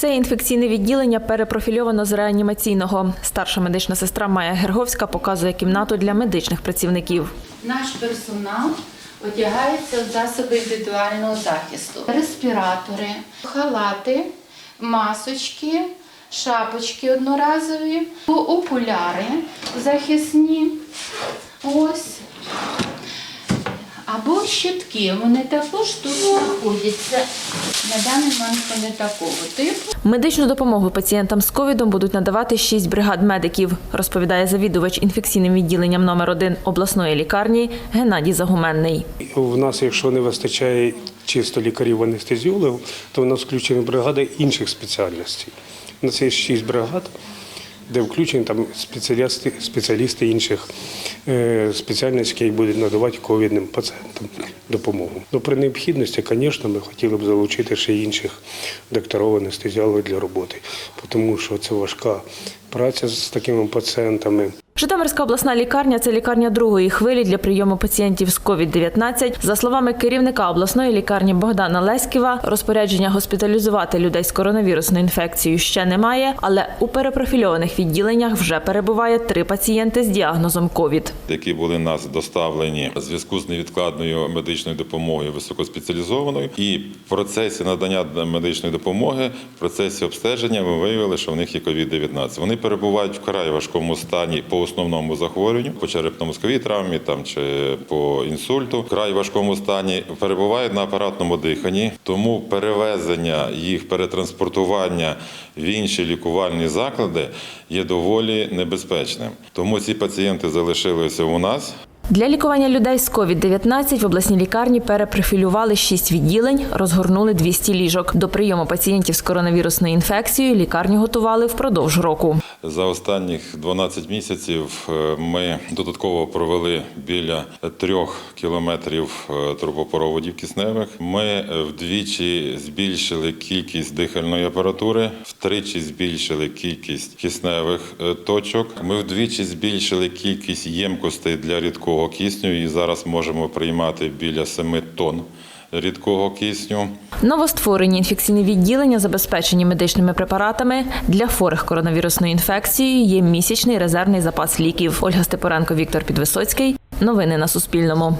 Це інфекційне відділення перепрофільовано з реанімаційного. Старша медична сестра Майя Герговська показує кімнату для медичних працівників. Наш персонал одягається в засоби індивідуального захисту: респіратори, халати, масочки, шапочки одноразові, окуляри захисні. Ось. Або щитки. Вони також тут знаходяться. На даний момент вони такого типу. Медичну допомогу пацієнтам з ковідом будуть надавати шість бригад медиків, розповідає завідувач інфекційним відділенням номер 1 обласної лікарні Геннадій Загуменний. У нас, якщо не вистачає чисто лікарів анестезіологів, то у нас включені бригади інших спеціальностей. У нас є шість бригад, де включені там спеціалісти, спеціалісти інших е, спеціальностей, які будуть надавати ковідним пацієнтам допомогу. Ну, при необхідності, звісно, ми хотіли б залучити ще інших докторів анестезіологів для роботи, тому що це важка праця з такими пацієнтами. Житомирська обласна лікарня це лікарня другої хвилі для прийому пацієнтів з COVID-19. За словами керівника обласної лікарні Богдана Леськіва, розпорядження госпіталізувати людей з коронавірусною інфекцією ще немає, але у перепрофільованих відділеннях вже перебуває три пацієнти з діагнозом COVID. які були нас доставлені в зв'язку з невідкладною медичною допомогою високоспеціалізованою. І в процесі надання медичної допомоги, в процесі обстеження, ми виявили, що в них є COVID-19. Вони перебувають в край важкому стані по основному захворюванню, по черепно-мозковій травмі там чи по інсульту. край важкому стані перебувають на апаратному диханні, тому перевезення їх, перетранспортування в інші лікувальні заклади є доволі небезпечним. Тому ці пацієнти залишилися у нас. Для лікування людей з COVID-19 в обласній лікарні перепрофілювали шість відділень, розгорнули 200 ліжок. До прийому пацієнтів з коронавірусною інфекцією лікарню готували впродовж року. За останніх 12 місяців е, ми додатково провели біля трьох кілометрів е, трубопроводів кисневих. Ми е, вдвічі збільшили кількість дихальної апаратури, втричі збільшили кількість кисневих точок. Ми вдвічі збільшили кількість ємкостей для рідкого кисню і зараз можемо приймати біля 7 тонн рідкого кисню. Новостворені інфекційні відділення, забезпечені медичними препаратами для хворих коронавірусною інфекцією. Є місячний резервний запас ліків. Ольга Степоренко, Віктор Підвисоцький. Новини на Суспільному.